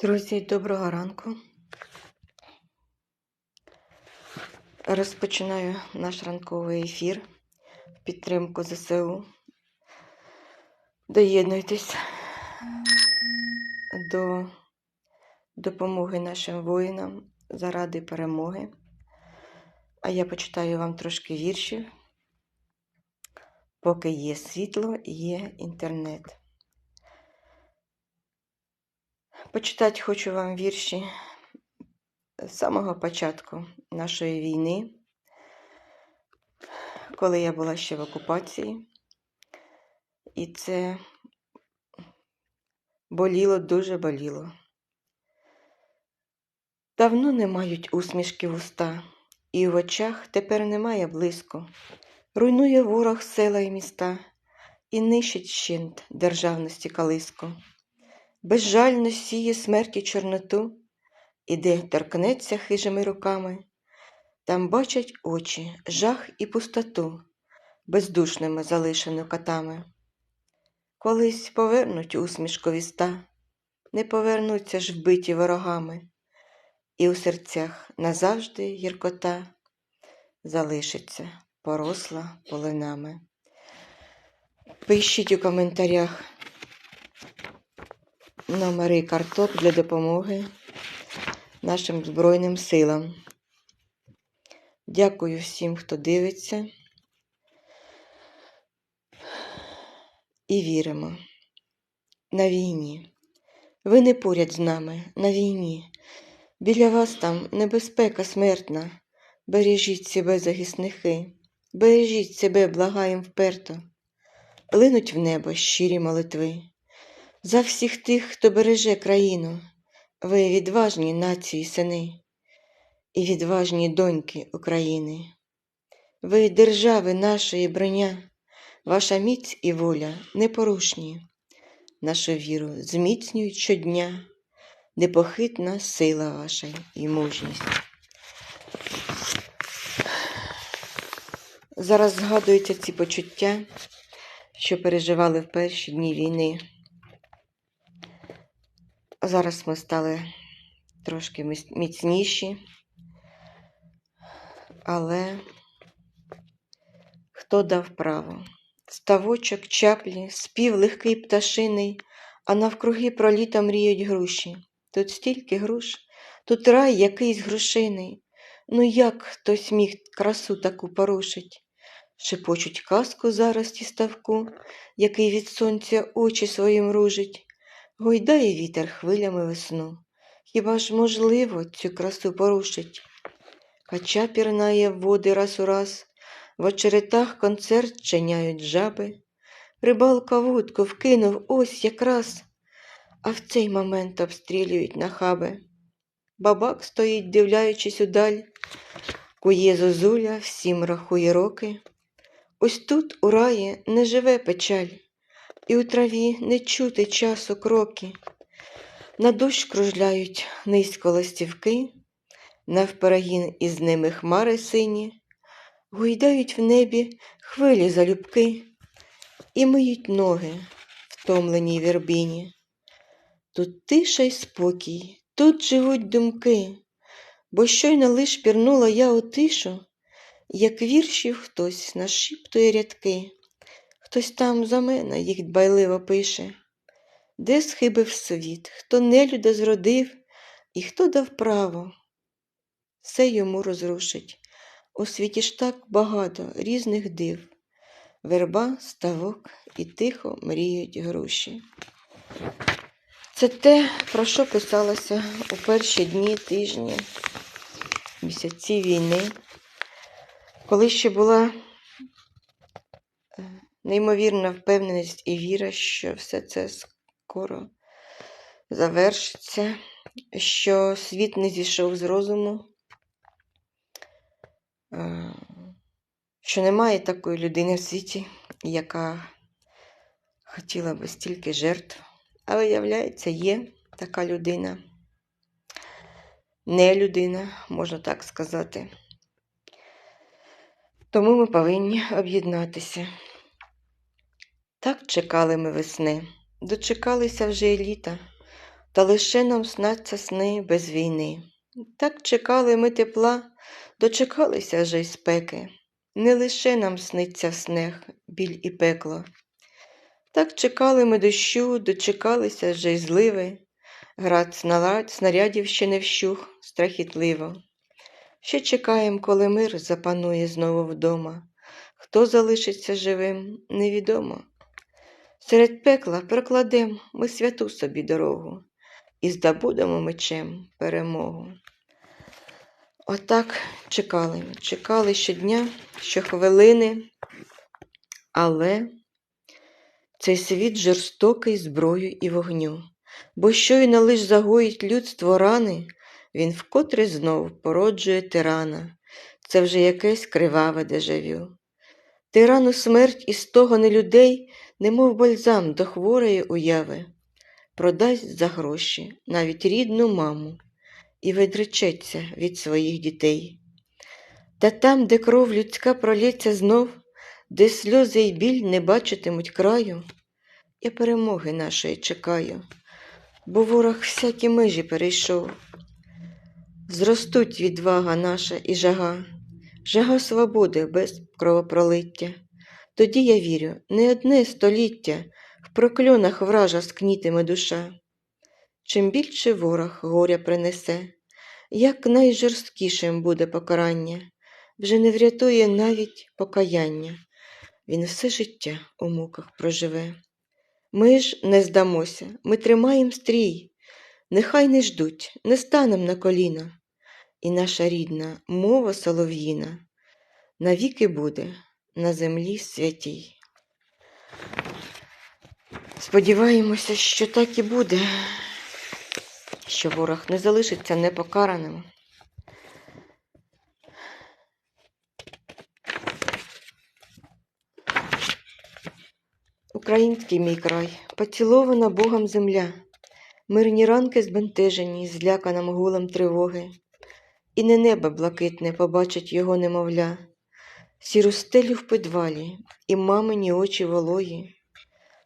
Друзі, доброго ранку. Розпочинаю наш ранковий ефір в підтримку ЗСУ. Доєднуйтесь до допомоги нашим воїнам заради перемоги. А я почитаю вам трошки віршів. Поки є світло, і є інтернет. Почитати хочу вам вірші з самого початку нашої війни, коли я була ще в окупації. І це боліло, дуже боліло. Давно не мають усмішки в уста, і в очах тепер немає блиску. Руйнує ворог села і міста, і нищить щент державності калиску безжально сіє смерті чорноту, і де торкнеться хижими руками, там бачать очі, жах і пустоту, бездушними залишену катами. Колись повернуть усмішку віста, не повернуться ж вбиті ворогами, і у серцях назавжди гіркота залишиться поросла полинами. Пишіть у коментарях номери карток для допомоги нашим Збройним силам. Дякую всім, хто дивиться. І віримо. На війні. Ви не поряд з нами на війні. Біля вас там небезпека смертна. Бережіть себе, захисники, бережіть себе, благаєм вперто. Линуть в небо щирі молитви. За всіх тих, хто береже країну, ви відважні нації сини і відважні доньки України. Ви держави нашої броня, ваша міць і воля непорушні, нашу віру зміцнюють щодня, непохитна сила ваша і мужність. Зараз згадуються ці почуття, що переживали в перші дні війни. Зараз ми стали трошки міцніші, але хто дав право? Ставочок, чаплі, спів легкий пташиний, а навкруги проліта мріють груші. Тут стільки груш, тут рай якийсь грушиний. Ну як хтось міг красу таку порушить? Шепочуть казку зараз і ставку, який від сонця очі своїм ружить. Гойдає вітер хвилями весну. Хіба ж можливо цю красу порушить? Кача пірнає води раз у раз, в очеретах концерт чиняють жаби. Рибалка вудку вкинув ось якраз, а в цей момент обстрілюють нахаби. Бабак стоїть, дивляючись удаль, кує зозуля, всім рахує роки. Ось тут, у раї, не живе печаль і у траві не чути часу кроки. На дощ кружляють низько ластівки, навперегін із ними хмари сині, гойдають в небі хвилі залюбки і миють ноги, втомленій вірбині. Тут тиша й спокій, тут живуть думки, бо щойно лиш пірнула я у тишу, як віршів хтось нашіптує рядки. Хтось там за мене їх дбайливо пише, де схибив світ, хто нелюда зродив і хто дав право, все йому розрушить. У світі ж так багато різних див, верба, ставок і тихо мріють груші. Це те, про що писалося у перші дні, тижні, місяці війни, коли ще була неймовірна впевненість і віра, що все це скоро завершиться, що світ не зійшов з розуму, е, що немає такої людини в світі, яка хотіла би стільки жертв, а виявляється, є така людина. Не людина, можна так сказати. Тому ми повинні об'єднатися. Так чекали ми весни, дочекалися вже і літа, та лише нам сняться сни без війни. Так чекали ми тепла, дочекалися же й спеки. Не лише нам сниться в снег біль і пекло. Так чекали ми дощу, дочекалися же й зливи. Град снаряд- снарядів ще не вщух, страхітливо. Ще чекаєм, коли мир запанує знову вдома. Хто залишиться живим, невідомо. Серед пекла прокладем ми святу собі дорогу і здобудемо мечем перемогу. Отак чекали, чекали щодня, щохвилини, але цей світ жорстокий зброю і вогню, бо щойно лиш загоїть людство рани, він вкотре знов породжує тирана. Це вже якесь криваве дежавю. Тирану смерть із того не людей, немов бальзам до хворої уяви, продасть за гроші навіть рідну маму і відречеться від своїх дітей. Та там, де кров людська пролється знов, де сльози й біль не бачитимуть краю, я перемоги нашої чекаю, бо ворог всякі межі перейшов. Зростуть відвага наша і жага, жага свободи без кровопролиття. Тоді я вірю, не одне століття в прокльонах вража скнітиме душа. Чим більше ворог горя принесе, як найжорсткішим буде покарання, вже не врятує навіть покаяння. Він все життя у муках проживе. Ми ж не здамося, ми тримаєм стрій, нехай не ждуть, не станем на коліна. І наша рідна мова солов'їна навіки буде на землі святій. Сподіваємося, що так і буде, що ворог не залишиться непокараним. Український мій край, поцілована Богом земля, мирні ранки збентежені, зляканим гулом тривоги, і не небо блакитне побачить його немовля, сіру в підвалі, і мамині очі вологі.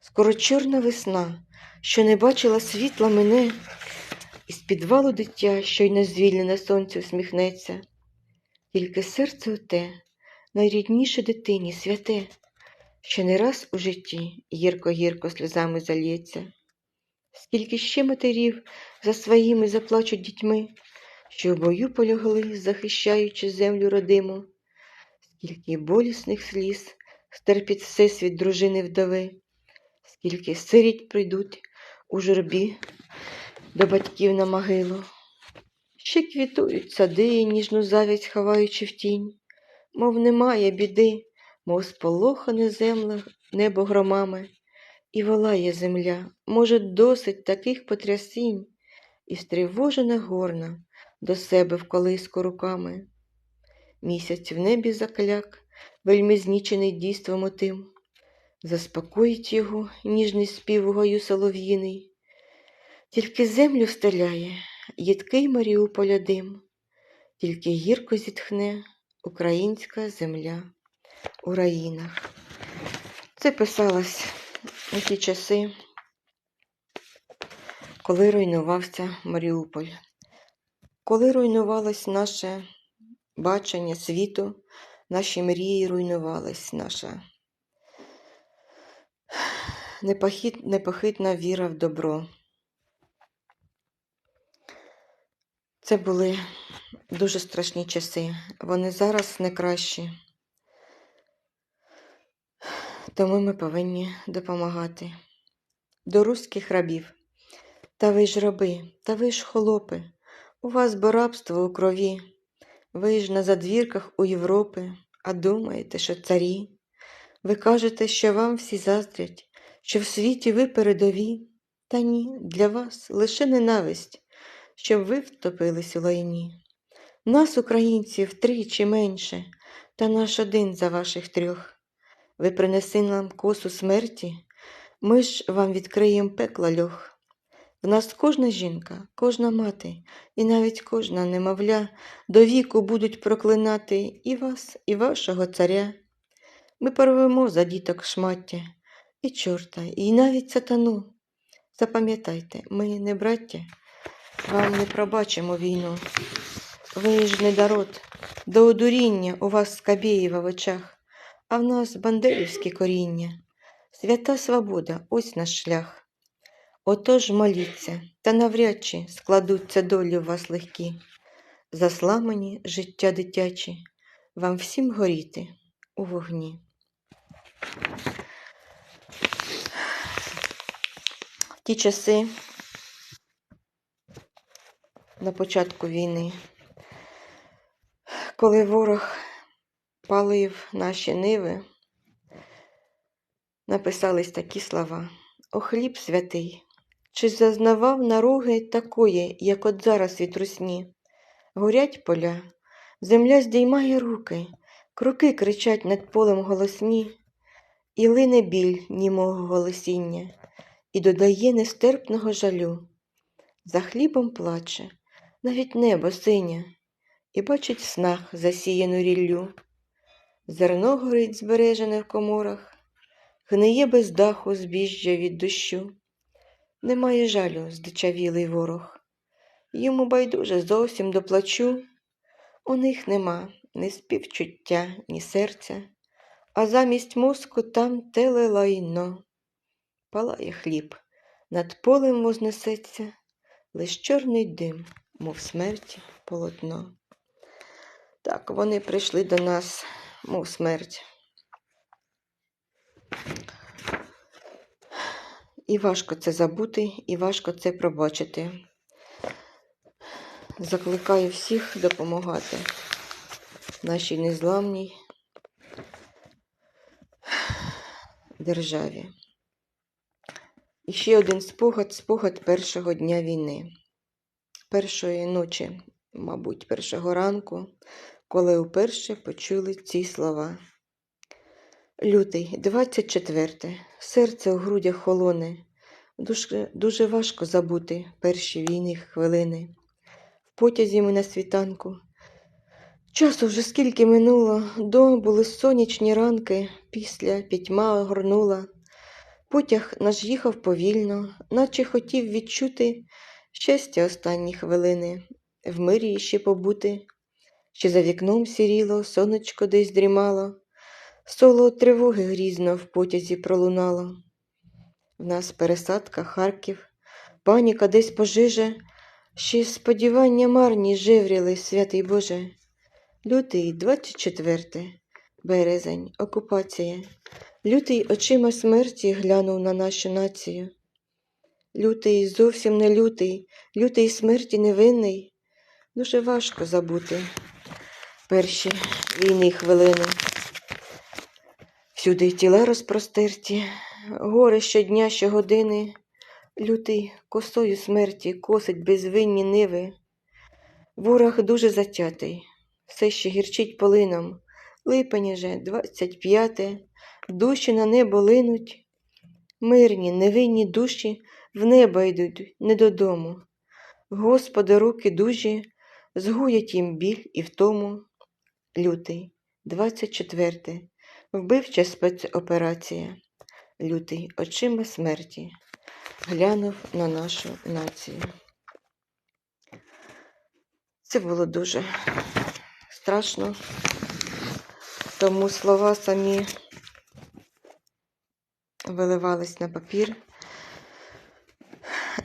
Скоро чорна весна, що не бачила світла мене, із підвалу дитя, що й не звільнене сонце усміхнеться. Тільки серце оте, найрідніше дитині святе, що не раз у житті гірко-гірко сльозами зальється. Скільки ще матерів за своїми заплачуть дітьми, що в бою полягли, захищаючи землю родиму, скільки болісних сліз стерпить всесвіт дружини вдови, скільки сиріть прийдуть у журбі до батьків на могилу. Ще квітують сади, ніжну завість ховаючи в тінь, мов немає біди, мов сполохане земле небо громами, і волає земля, може, досить таких потрясінь, і стривожена горна до себе в колиску руками. Місяць в небі закляк, вельми знічений дійством отим, заспокоїть його ніжний спів гаю солов'їний, тільки землю стеляє їдкий Маріуполя дим, тільки гірко зітхне українська земля у раїнах. Це писалось у ті часи, коли руйнувався Маріуполь, коли руйнувалось наше бачення світу, наші мрії руйнувались, наша непохит, непохитна віра в добро. Це були дуже страшні часи. Вони зараз не кращі. Тому ми повинні допомагати. До руських рабів. Та ви ж раби, та ви ж холопи, у вас бо рабство у крові. Ви ж на задвірках у Європи, а думаєте, що царі. Ви кажете, що вам всі заздрять, що в світі ви передові. Та ні, для вас лише ненависть, щоб ви втопились у лайні. Нас, українців, тричі менше, та наш один за ваших трьох. Ви принеси нам косу смерті, ми ж вам відкриєм пекла льох. В нас кожна жінка, кожна мати, і навіть кожна немовля до віку будуть проклинати і вас, і вашого царя. Ми порвемо за діток шмаття, і чорта, і навіть сатану. Запам'ятайте, ми не браття, вам не пробачимо війну. Ви ж не народ, до одуріння у вас скабєєва в очах, а в нас бандерівське коріння. Свята свобода, ось наш шлях. Отож моліться, та навряд чи складуться долі у вас легкі. Засламані життя дитячі, вам всім горіти у вогні. Ті часи на початку війни, коли ворог палив наші ниви, написались такі слова. О хліб святий, чи зазнавав наруги такої, як от зараз від русні? Горять поля, земля здіймає руки, круки кричать над полем голосні, і лине біль німого голосіння, і додає нестерпного жалю. За хлібом плаче, навіть небо синє, і бачить в снах засіяну ріллю. Зерно горить збережене в коморах, гниє без даху збіжжя від дощу. Немає жалю, здичавілий ворог. Йому байдуже зовсім до плачу. У них нема ні співчуття, ні серця, а замість мозку там теле лайно. Палає хліб, над полем вознесеться, лиш чорний дим, мов смерті полотно. Так, вони прийшли до нас, мов смерть. І важко це забути, і важко це пробачити. Закликаю всіх допомагати нашій незламній державі. І ще один спогад, спогад першого дня війни, першої ночі, мабуть, першого ранку, коли вперше почули ці слова. Лютий, 24. Серце у грудях холоне. Дуже, дуже важко забути перші війни хвилини. В потязі ми на світанку. Часу вже скільки минуло, до були сонячні ранки, після пітьма огорнула. Потяг наш їхав повільно, наче хотів відчути щастя останні хвилини, в мирі ще побути, ще за вікном сіріло, сонечко десь дрімало. Соло тривоги грізно в потязі пролунало. В нас пересадка, Харків, паніка десь пожиже, ще сподівання марні жевріли, святий Боже. Лютий, 24 березень, окупація. Лютий очима смерті глянув на нашу націю. Лютий зовсім не лютий, лютий смерті невинний. Дуже важко забути перші війни хвилини. Всюди тіла розпростерті, горе щодня, щогодини, лютий косою смерті косить безвинні ниви. Ворог дуже затятий, все ще гірчить полином. Липень же, двадцять п'яте, душі на небо линуть. Мирні, невинні душі в небо йдуть не додому. Господи, руки дужі, згуять їм біль і втому. Лютий, 24. Вбивча спецоперація. Лютий очима смерті глянув на нашу націю. Це було дуже страшно, тому слова самі виливались на папір.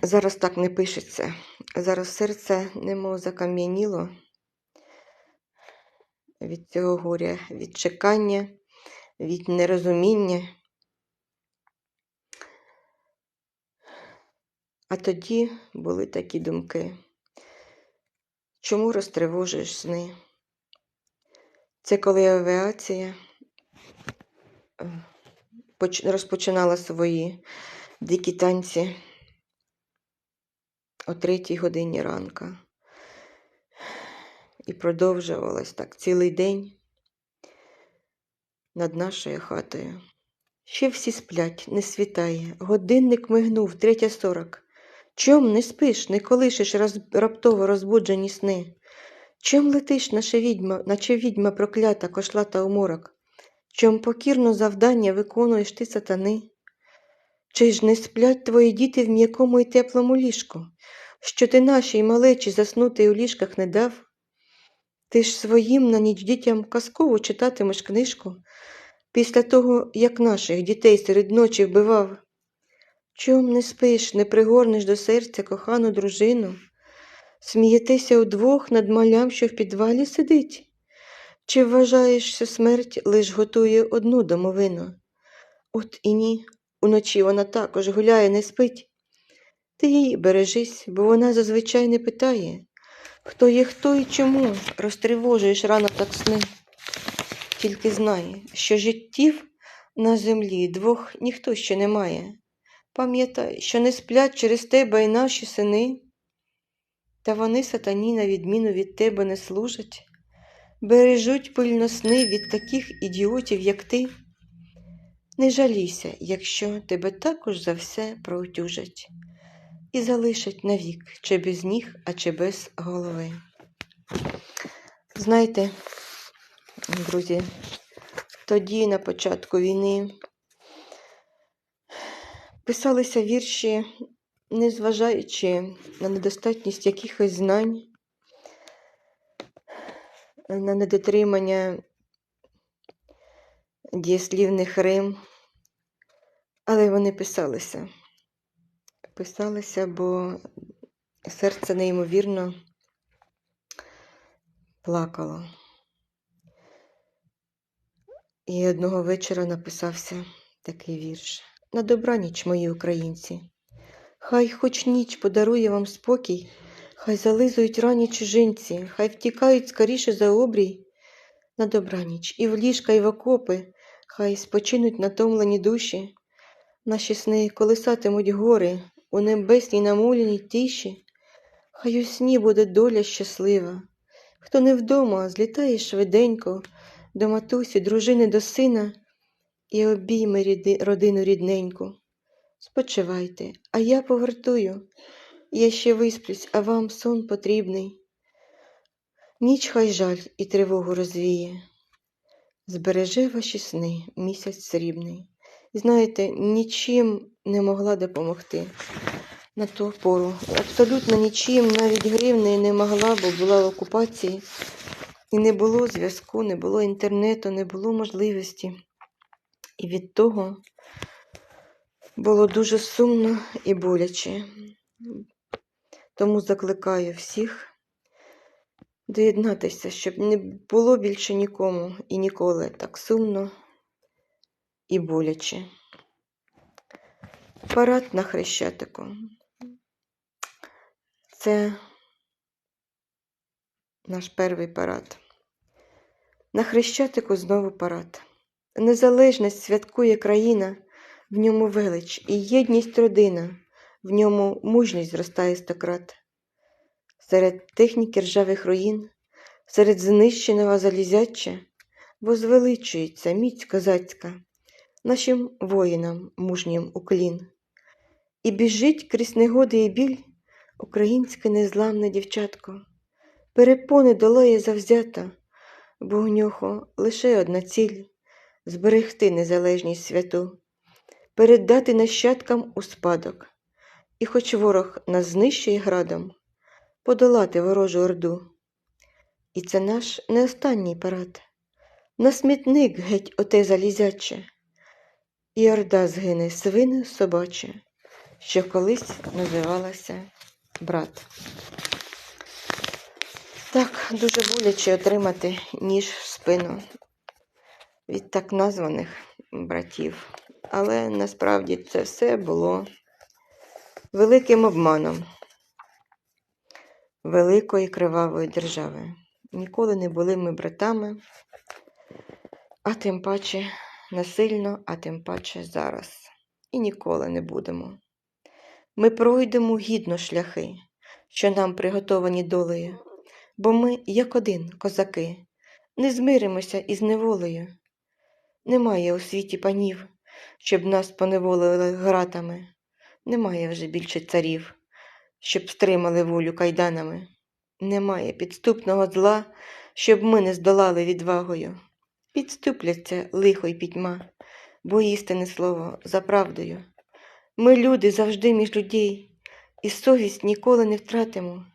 Зараз так не пишеться. Зараз серце немов закам'яніло від цього горя, від чекання, від нерозуміння. А тоді були такі думки. Чому розтривожуєш сни? Це коли авіація е, розпочинала свої дикі танці о третій годині ранка. І продовжувалось так цілий день над нашою хатою. Ще всі сплять, не світає. Годинник мигнув, третя сорок. Чом не спиш, не колишеш роз... раптово розбуджені сни? Чом летиш, наша відьма, наче відьма проклята, кошлата у морок? Чом покірно завдання виконуєш ти сатани? Чи ж не сплять твої діти в м'якому й теплому ліжку, що ти нашій малечі заснути у ліжках не дав? Ти ж своїм на ніч дітям казково читатимеш книжку після того, як наших дітей серед ночі вбивав. Чом не спиш, не пригорнеш до серця кохану дружину? Смієтеся удвох над малям, що в підвалі сидить? Чи вважаєш, що смерть лиш готує одну домовину? От і ні, уночі вона також гуляє, не спить. Ти її бережись, бо вона зазвичай не питає, хто є хто і чому розтривожуєш рано так сни. Тільки знай, що життів на землі двох ніхто ще не має. Пам'ятай, що не сплять через тебе і наші сини, та вони сатані, на відміну від тебе, не служать, бережуть пильно сни від таких ідіотів, як ти. Не жалійся, якщо тебе також за все проутюжать і залишать навік, чи без ніг, а чи без голови. Знаєте, друзі, тоді на початку війни писалися вірші, незважаючи на недостатність якихось знань, на недотримання дієслівних рим, але вони писалися. Писалися, бо серце неймовірно плакало. І одного вечора написався такий вірш. На добраніч, мої українці. Хай хоч ніч подарує вам спокій, хай зализують рані чужинці, хай втікають скоріше за обрій. На добраніч і в ліжка, і в окопи, хай спочинуть натомлені душі. Наші сни колисатимуть гори у небесній намуляній тиші. Хай у сні буде доля щаслива. Хто не вдома, злітає швиденько до матусі, дружини, до сина і обійме ріди- родину рідненьку. Спочивайте, а я повертую. Я ще висплюсь, а вам сон потрібний. Ніч хай жаль і тривогу розвіє. Збереже ваші сни місяць срібний. Знаєте, нічим не могла допомогти на ту пору. Абсолютно нічим, навіть гривнею не могла, бо була в окупації. І не було зв'язку, не було інтернету, не було можливості. І від того було дуже сумно і боляче. Тому закликаю всіх доєднатися, щоб не було більше нікому і ніколи так сумно і боляче. Парад на Хрещатику. Це наш перший парад. На Хрещатику знову парад. Незалежність святкує країна, в ньому велич і єдність родина, в ньому мужність зростає стократ. Серед техніки ржавих руїн, серед знищеного залізяча, возвеличується міць козацька, нашим воїнам мужнім уклін. І біжить крізь негоди і біль українське незламне дівчатко, перепони долає завзята, бо у нього лише одна ціль зберегти незалежність святу, передати нащадкам у спадок, і хоч ворог нас знищує градом, подолати ворожу орду. І це наш не останній парад. На смітник геть оте залізяче, і орда згине свине собаче, що колись називалася брат. Так, дуже боляче отримати ніж в спину від так названих братів. Але насправді це все було великим обманом великої кривавої держави. Ніколи не були ми братами, а тим паче насильно, а тим паче зараз. І ніколи не будемо. Ми пройдемо гідно шляхи, що нам приготовані долею, бо ми, як один, козаки, не змиримося із неволею. Немає у світі панів, щоб нас поневолили гратами. Немає вже більше царів, щоб стримали волю кайданами. Немає підступного зла, щоб ми не здолали відвагою. Підступляться лихо й пітьма, бо істинне слово за правдою. Ми люди завжди між людей, і совість ніколи не втратимо.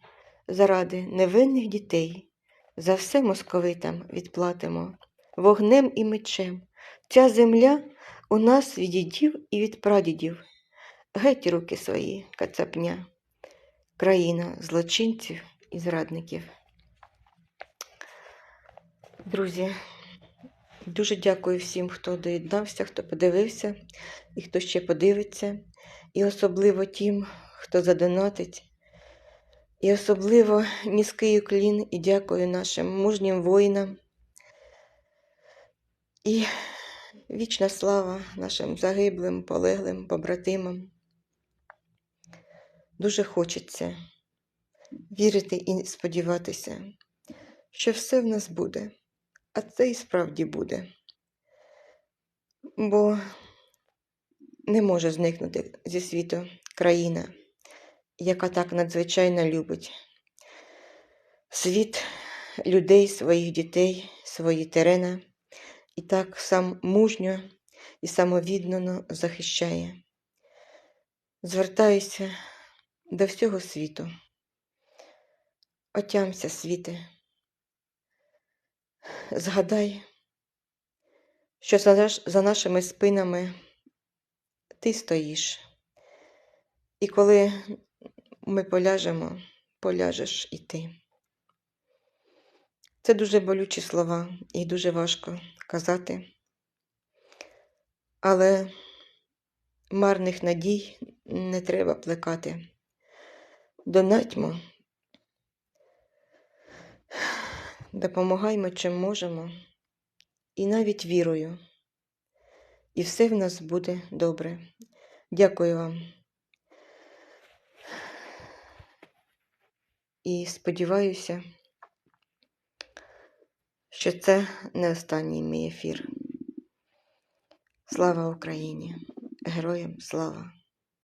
Заради невинних дітей. За все московитам відплатимо вогнем і мечем. Ця земля у нас від дідів і від прадідів. Геть руки свої, кацапня, країна злочинців і зрадників. Друзі, дуже дякую всім, хто доєднався, хто подивився і хто ще подивиться. І особливо тим, хто задонатить. І особливо низький уклін і дякую нашим мужнім воїнам. І вічна слава нашим загиблим, полеглим побратимам. Дуже хочеться вірити і сподіватися, що все в нас буде, а це і справді буде. Бо не може зникнути зі світу країна, яка так надзвичайно любить світ, людей, своїх дітей, свої терена і так сам мужньо і самовіддано захищає. Звертаюся до всього світу. Отямся, світе. Згадай, що за, нашими спинами ти стоїш. І коли ми поляжемо, поляжеш і ти. Це дуже болючі слова і дуже важко казати. Але марних надій не треба плекати. Донатьмо, допомагаймо чим можемо, і навіть вірою. І все в нас буде добре. Дякую вам. І сподіваюся, що це не останній мій ефір. Слава Україні! Героям слава!